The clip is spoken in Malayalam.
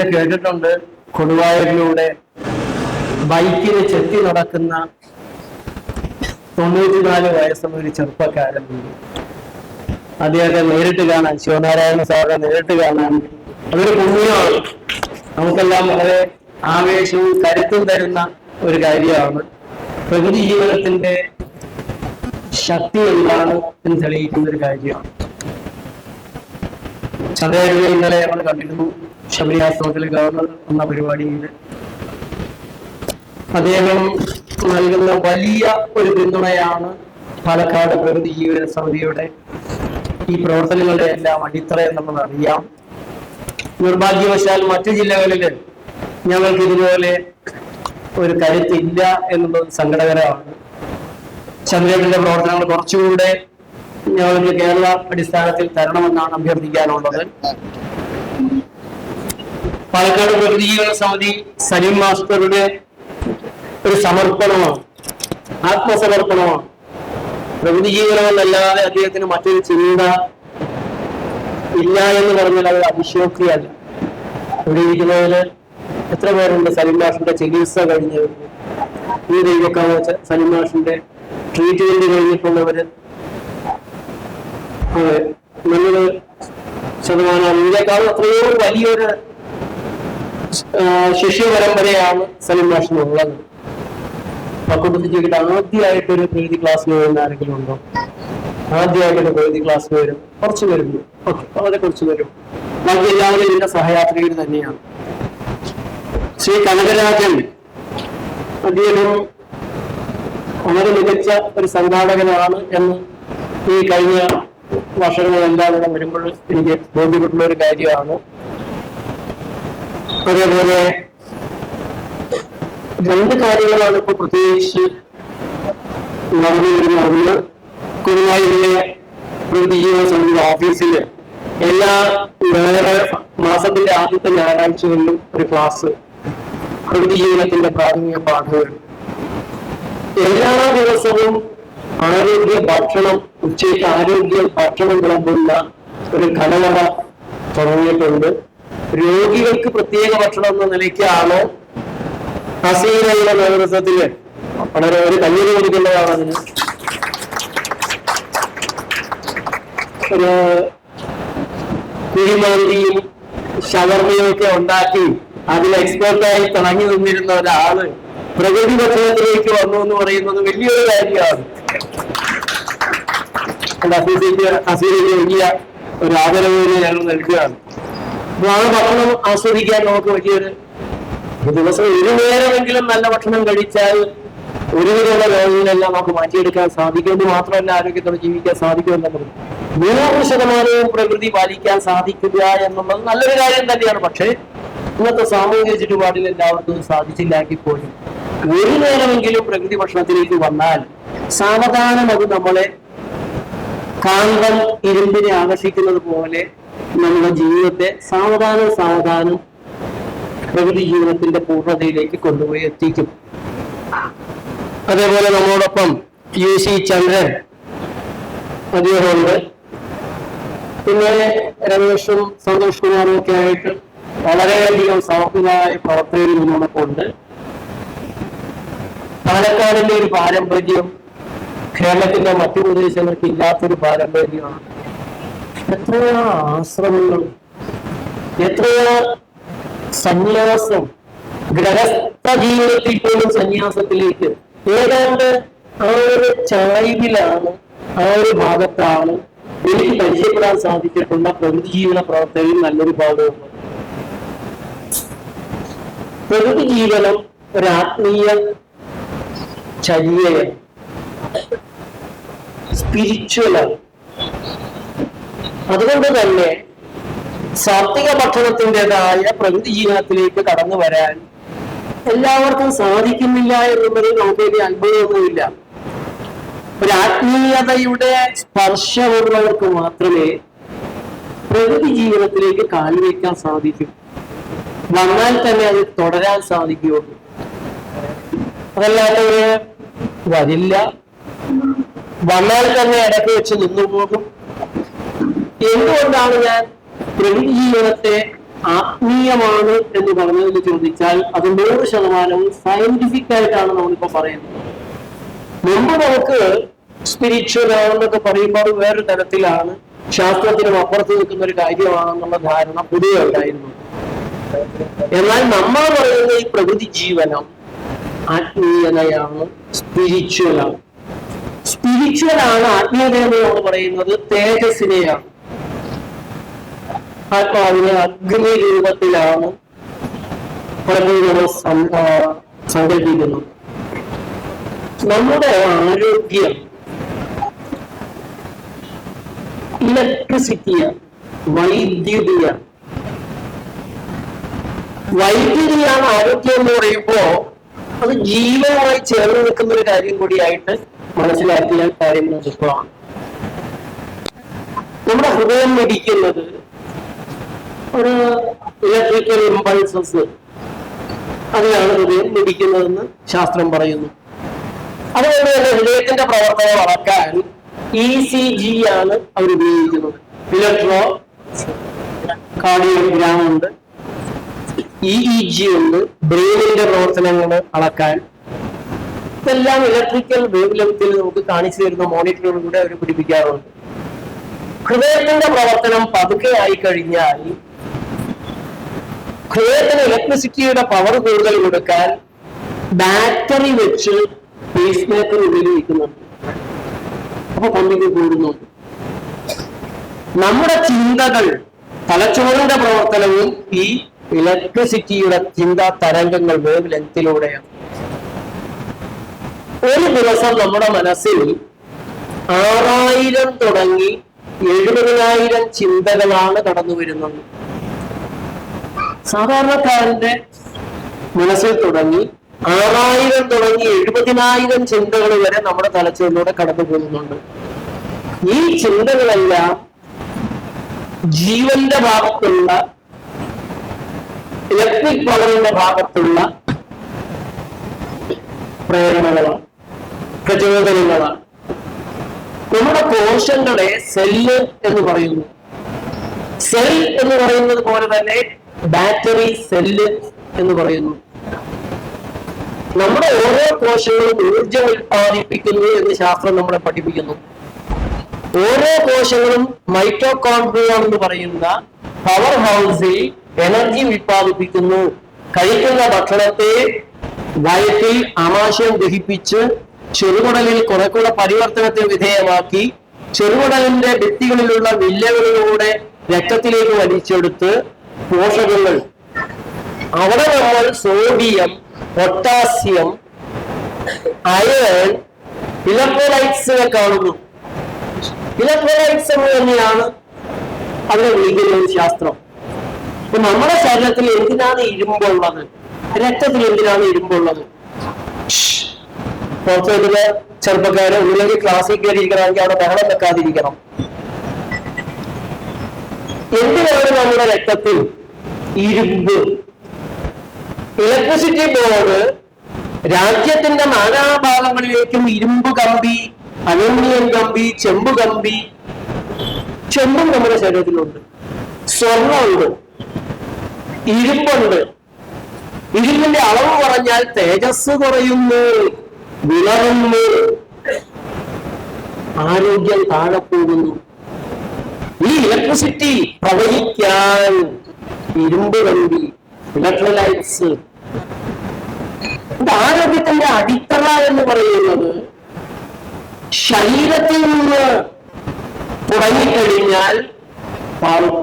ഞാനിങ്ങനെ കേട്ടിട്ടുണ്ട്. കൊടുവായൂരിലൂടെ ബൈക്കിൽ ചെത്തി നടക്കുന്ന തൊണ്ണൂറ്റിനാല് വയസ്സുള്ള ഒരു ചെറുപ്പക്കാരൻ അദ്ദേഹത്തെ നേരിട്ട് കാണാൻ ശിവനാരായണ സാറിനെ നേരിട്ട് കാണാൻ അതൊരു പുണ്യമാണ്. നമുക്കെല്ലാം വളരെ ആവേശവും കരുത്തും തരുന്ന ഒരു കാര്യമാണ്. പ്രകൃതി ജീവനത്തിന്റെ ശക്തി എന്താണ് എന്ന് തെളിയിക്കുന്ന ഒരു കാര്യമാണ്. ചന്ദ്രനെ ഇന്നലെ നമ്മൾ കണ്ടിരുന്നു ശബരിയാശ്രമത്തിലെ ഗവർണർ എന്ന പരിപാടിയിൽ അദ്ദേഹം നൽകുന്ന വലിയ ഒരു പിന്തുണയാണ് പാലക്കാട് പ്രകൃതി ജീവന സമിതിയുടെ ഈ പ്രവർത്തനങ്ങളുടെ എല്ലാം അടിത്തറ നമ്മൾ അറിയാം നിർഭാഗ്യവശാൽ മറ്റു ജില്ലകളിൽ ഞങ്ങൾക്ക് ഇതുപോലെ ഒരു കരുത്തില്ല എന്നുള്ളത് സങ്കടകരമാണ്. ചന്ദ്രേട്ടന്റെ പ്രവർത്തനങ്ങൾ കുറച്ചുകൂടെ ഞങ്ങൾക്ക് കേരള അടിസ്ഥാനത്തിൽ തരണമെന്നാണ് അഭ്യർത്ഥിക്കാനുള്ളത്. പാലക്കാട് പ്രകൃതി ജീവന സമിതി സലീം മാസ്റ്ററുടെ ഒരു സമർപ്പണമാണ് ആത്മസമർപ്പണമാണ്. പ്രകൃതി ജീവനമെന്നല്ലാതെ അദ്ദേഹത്തിന് മറ്റൊരു ചിന്ത ഇല്ല എന്ന് പറഞ്ഞാൽ അത് അതിശോക്തിയല്ല ഇവിടെ ഇരിക്കുന്നതിൽ എത്ര പേരുണ്ട് സലീം മാഷിന്റെ ചികിത്സ കഴിഞ്ഞവർ ഈ ദൈവക്കാവ് സലിം മാഷിന്റെ ട്രീറ്റ്മെന്റ് കഴിഞ്ഞിട്ടുള്ളവര് നല്ലൊരു ശതമാനം. ഇതിനേക്കാളും അത്രയോ വലിയൊരു ശിഷ്യ പരമ്പരയാണ് സലീം മാഷിനുള്ളത് പക്വത്തിൽ ചെയ്തിട്ട് ആദ്യമായിട്ട് ഒരു പ്രകൃതി ക്ലാസ്സിന് വരുന്ന ആരെങ്കിലും ഉണ്ടോ? ആദ്യമായിട്ട് ഒരു പ്രകൃതി ക്ലാസ്സിന് വരും. കുറച്ച് വരുന്നു ഓക്കെ വളരെ കുറച്ച് വരും ബാക്കി എല്ലാവരും ഇതിന്റെ സഹയാത്രികർ തന്നെയാണ്. ശ്രീ കനകരാജൻ അദ്ദേഹം വളരെ മികച്ച ഒരു സംഘാടകനാണ് എന്ന് ഈ കഴിഞ്ഞ വർഷങ്ങളെല്ലാം ഇവിടെ വരുമ്പോൾ എനിക്ക് ബോധ്യപ്പെട്ടുള്ള ഒരു കാര്യമാണ്. അതേപോലെ രണ്ട് കാര്യങ്ങളാണ് ഇപ്പൊ പ്രത്യേകിച്ച് നടന്നു വരുന്നത് ഒന്ന് കുറുമായിലെ പ്രതിജീവന സമിതി ഓഫീസിൽ എല്ലാ ഞായറാഴ്ച മാസത്തിന്റെ ആദ്യത്തെ ഞായറാഴ്ചകളിലും ഒരു ക്ലാസ് പ്രതിജീവനത്തിന്റെ പ്രാഥമിക പാഠങ്ങൾ. എല്ലാ ദിവസവും ആരോഗ്യ ഭക്ഷണം ഉച്ചയ്ക്ക് ആരോഗ്യ ഭക്ഷണം വിളമ്പുന്ന ഒരു കടകട തുടങ്ങിയിട്ടുണ്ട്. രോഗികൾക്ക് പ്രത്യേക ഭക്ഷണം എന്ന നിലയ്ക്കാണോ ഹസീനയുടെ നേതൃത്വത്തിൽ വളരെ ഒരു കയ്യിൽ കൊടുക്കുന്നതാണ് അതിന്. ഒരു കുഴിമന്തിയും ഷവർമയും ഒക്കെ ഉണ്ടാക്കി അതിൽ എക്സ്പേർട്ടായി തിളങ്ങി നിന്നിരുന്ന ഒരാൾ പ്രകൃതി ഭക്ഷണത്തിലേക്ക് വന്നു എന്ന് പറയുന്നത് വലിയൊരു കാര്യമാണ്. ഹസീനയ്ക്ക് അസീസിക്ക് വലിയ ഒരു ആദരവിന് ഞങ്ങൾ നൽകുകയാണ്. ആ ഭക്ഷണം ആസ്വദിക്കാൻ നമുക്ക് വലിയൊരു ദിവസം ഒരു നേരമെങ്കിലും നല്ല ഭക്ഷണം കഴിച്ചാൽ ഒരുവിധമുള്ള രോഗങ്ങളെല്ലാം നമുക്ക് മാറ്റിയെടുക്കാൻ സാധിക്കും. എന്ന് മാത്രമല്ല ആരോഗ്യത്തോടെ ജീവിക്കാൻ സാധിക്കുമെന്നുള്ളത് നൂറ് ശതമാനവും പ്രകൃതി പാലിക്കാൻ സാധിക്കുക എന്നുള്ളത് നല്ലൊരു കാര്യം തന്നെയാണ്. പക്ഷേ ഇന്നത്തെ സാമൂഹിക ചുറ്റുപാടിൽ എല്ലാവർക്കും സാധിച്ചില്ലെങ്കിൽ പോലും ഒരു നേരമെങ്കിലും പ്രകൃതി ഭക്ഷണത്തിലേക്ക് വന്നാൽ സാവധാനം അത് നമ്മളെ കാന്തം ഇരുമ്പിനെ ആകർഷിക്കുന്നത് പോലെ നമ്മുടെ ജീവിതത്തെ സാവധാനം സാവധാനം പ്രകൃതി ജീവിതത്തിന്റെ പൂർണതയിലേക്ക് കൊണ്ടുപോയി എത്തിക്കും. അതേപോലെ നമ്മോടൊപ്പം യു സി ചന്ദ്രൻ അദ്ദേഹമുണ്ട്. പിന്നെ രമേഷും സന്തോഷ് കുമാറും ഒക്കെ ആയിട്ട് വളരെയധികം സൗഹൃദമായ പ്രവർത്തനങ്ങൾ നമുക്കുണ്ട് പാലക്കാടിന്റെ ഒരു പാരമ്പര്യം കേരളത്തിന്റെ മറ്റു പ്രദേശങ്ങൾക്ക് ഇല്ലാത്തൊരു പാരമ്പര്യമാണ് എത്രയോ ആശ്രമങ്ങൾ? എത്രയോ സന്യാസം? ഗ്രഹസ്ഥ ജീവിതത്തിൽ പോലും സന്യാസത്തിലേക്ക്. ഏതാണ്ട് ആ ഒരു ചായ്വിലാണ് ആ ഒരു ഭാഗത്താണ് എനിക്ക് പരിചയപ്പെടാൻ സാധിച്ചിട്ടുള്ള പ്രകൃതി ജീവന പ്രവർത്തകരും നല്ലൊരു ഭാഗമുണ്ട് പ്രകൃതി ജീവനം ഒരു ആത്മീയ ചര്യയാണ്. സ്പിരിച്വലാണ് അതുകൊണ്ട് തന്നെ സാത്വിക ഭക്ഷണത്തിന്റെതായ പ്രകൃതി ജീവിതത്തിലേക്ക് കടന്നു വരാൻ എല്ലാവർക്കും സാധിക്കുന്നില്ല എന്നുള്ളത് നമുക്ക് ഇനി അത്ഭുതമൊന്നുമില്ല. ഒരു ആത്മീയതയുടെ സ്പർശമുള്ളവർക്ക് മാത്രമേ പ്രകൃതി ജീവിതത്തിലേക്ക് കാൽവയ്ക്കാൻ സാധിക്കൂ. വന്നാൽ തന്നെ അത് തുടരാൻ സാധിക്കുകയുള്ളൂ. അതല്ലാത്തവര് വരില്ല. വന്നാൽ തന്നെ ഇടയ്ക്ക് വെച്ച് നിന്നു പോകും എന്തുകൊണ്ടാണ് ഞാൻ പ്രകൃതി ജീവനത്തെ ആത്മീയമാണ് എന്ന് പറഞ്ഞതെന്ന് ചോദിച്ചാൽ അത് നൂറ് ശതമാനവും സയന്റിഫിക് ആയിട്ടാണ് നമ്മളിപ്പോ പറയുന്നത്. മുമ്പ് നമുക്ക് സ്പിരിച്വൽ ആണെന്നൊക്കെ പറയുമ്പോൾ വേറൊരു തരത്തിലാണ് ശാസ്ത്രത്തിനും അപ്പുറത്ത് നിൽക്കുന്ന ഒരു കാര്യമാണെന്നുള്ള ധാരണ പൊതുവെ ഉണ്ടായിരുന്നു എന്നാൽ നമ്മൾ പറയുന്ന ഈ പ്രകൃതി ജീവനം ആത്മീയതയാണ് സ്പിരിച്വലാണ് സ്പിരിച്വൽ ആണ് ആത്മീയത എന്ന് നമ്മൾ പറയുന്നത് തേജസ്സിനെയാണ്. ആത്മാവിനെ അഗ്നി രൂപത്തിലാണ് ആ, സങ്കല്പിക്കുന്നത് നമ്മുടെ ആരോഗ്യം ഇലക്ട്രിസിറ്റിയാണ് വൈദ്യുതിയാണ് വൈദ്യുതിയാണ് ആരോഗ്യം എന്ന് പറയുമ്പോ അത് ജീവനുമായി ചേർന്ന് നിൽക്കുന്ന ഒരു കാര്യം കൂടിയായിട്ട് മനസ്സിലാക്കിയാൽ എളുപ്പമാണ്. നമ്മുടെ ഹൃദയം മിടിക്കുന്നത് ഒരു ഇലക്ട്രിക്കൽ ഇമ്പൾസസ് അതിനാണ് ഹൃദയം മിടിക്കുന്നതെന്ന് ശാസ്ത്രം പറയുന്നു. അതുകൊണ്ട് തന്നെ ഹൃദയത്തിന്റെ പ്രവർത്തനം അളക്കാൻ ഇ സി ജി ആണ് അവർ ഉപയോഗിക്കുന്നത്. ഇലക്ട്രോ കാർഡിയോഗ്രാം ഉണ്ട്. ഇ ഇ ജി ഉണ്ട്. ബ്രെയിനിന്റെ പ്രവർത്തനങ്ങൾ അളക്കാൻ. ഇതെല്ലാം ഇലക്ട്രിക്കൽ വേവ് ലെങ്ത്തിൽ നമുക്ക് കാണിച്ചു തരുന്ന മോണിറ്ററുകളിലൂടെ അവർ പിടിപ്പിക്കാറുണ്ട്. ഹൃദയത്തിന്റെ പ്രവർത്തനം പതുക്കെ ആയി കഴിഞ്ഞാൽ ഹൃദയത്തിന് ഇലക്ട്രിസിറ്റിയുടെ പവർ കൂടുതൽ കൊടുക്കാൻ ബാറ്ററി വെച്ച് പേസ് മേക്കർ ഉപയോഗിക്കുന്നുണ്ട്. അപ്പൊ പമ്പിങ് കൂടുന്നു നമ്മുടെ ചിന്തകൾ തലച്ചോറിന്റെ പ്രവർത്തനവും ഈ ഇലക്ട്രിസിറ്റിയുടെ ചിന്താ തരംഗങ്ങൾ വേവ് ലെങ്തിലൂടെയാണ് ഒരു ദിവസം നമ്മുടെ മനസ്സിൽ ആറായിരം തുടങ്ങി എഴുപതിനായിരം ചിന്തകളാണ് കടന്നു വരുന്നത് സാധാരണക്കാരന്റെ മനസ്സിൽ തുടങ്ങി ആറായിരം തുടങ്ങി എഴുപതിനായിരം ചിന്തകൾ വരെ നമ്മുടെ തലച്ചോറിലൂടെ കടന്നു പോകുന്നുണ്ട്. ഈ ചിന്തകളെല്ലാം ജീവന്റെ ഭാഗത്തുള്ള ഇലക്ട്രിക് പവറിന്റെ ഭാഗത്തുള്ള പ്രേരണകളാണ് പ്രചോദനങ്ങളാണ്. നമ്മുടെ കോശങ്ങളെ സെല്ല് എന്ന് പറയുന്നു. സെൽ എന്ന് പറയുന്നത് പോലെ തന്നെ ബാറ്ററി സെല്ല് എന്ന് പറയുന്നു. നമ്മുടെ ഓരോ കോശങ്ങളും ഊർജം ഉൽപ്പാദിപ്പിക്കുന്നു എന്ന് ശാസ്ത്രം നമ്മളെ പഠിപ്പിക്കുന്നു. ഓരോ കോശങ്ങളും മൈറ്റോകോൺട്രിയ എന്ന് പറയുന്ന പവർ ഹൗസിൽ എനർജി ഉൽപ്പാദിപ്പിക്കുന്നു. കഴിക്കുന്ന ഭക്ഷണത്തെ വയറ്റിൽ ആമാശയം ദഹിപ്പിച്ച് ചെറുകുടലിൽ കുറെ കൂടെ പരിവർത്തനത്തെ വിധേയമാക്കി ചെറുകുടലിന്റെ ഭിത്തികളിലുള്ള വില്ലകളിലൂടെ രക്തത്തിലേക്ക് വലിച്ചെടുത്ത് പോഷകങ്ങൾ. അവിടെ നമ്മൾ സോഡിയം പൊട്ടാസ്യം അയൺ ഇലക്ട്രോലൈറ്റ്സിനെ കാണുന്നു. ഇലക്ട്രോലൈറ്റ്സ് എന്ന് തന്നെയാണ് അതിനെ വിളിക്കുന്നത് ശാസ്ത്രം. അപ്പൊ നമ്മുടെ ശരീരത്തിൽ എന്തിനാണ് ഇരുമ്പുള്ളത് രക്തത്തിൽ എന്തിനാണ് ഇരുമ്പുള്ളത് പുറത്തേക്കുള്ള ചെറുപ്പക്കാരെ ഉള്ളിലേക്ക് ക്ലാസ്സിൽ കയറിയിരിക്കണമെങ്കിൽ അവിടെ ബഹളം വെക്കാതിരിക്കണം. എന്തിനാണ് നമ്മുടെ രക്തത്തിൽ ഇരുമ്പ്? ഇലക്ട്രിസിറ്റി ബോർഡ് രാജ്യത്തിന്റെ നാനാഭാഗങ്ങളിലേക്കും ഇരുമ്പ് കമ്പി അലൂമിനിയം കമ്പി ചെമ്പ് കമ്പി ചെമ്പും നമ്മുടെ ശരീരത്തിലുണ്ട്. സ്വർണമുണ്ട്. ഇരുമ്പുണ്ട് ഇരുമ്പിന്റെ അളവ് കുറഞ്ഞാൽ തേജസ് കുറയുന്നു. വിളറുന്നു. ആരോഗ്യം താഴെ പോകുന്നു. ഇലക്ട്രിസിറ്റി പ്രവഹിക്കാൻ ഇരുമ്പ് വണ്ടി ഇലക്ട്രോലൈറ്റ്സ് ആരോഗ്യത്തിന്റെ അടിത്തറ എന്ന് പറയുന്നത് ശരീരത്തിൽ നിന്ന് തുടങ്ങിക്കഴിഞ്ഞാൽ പാളും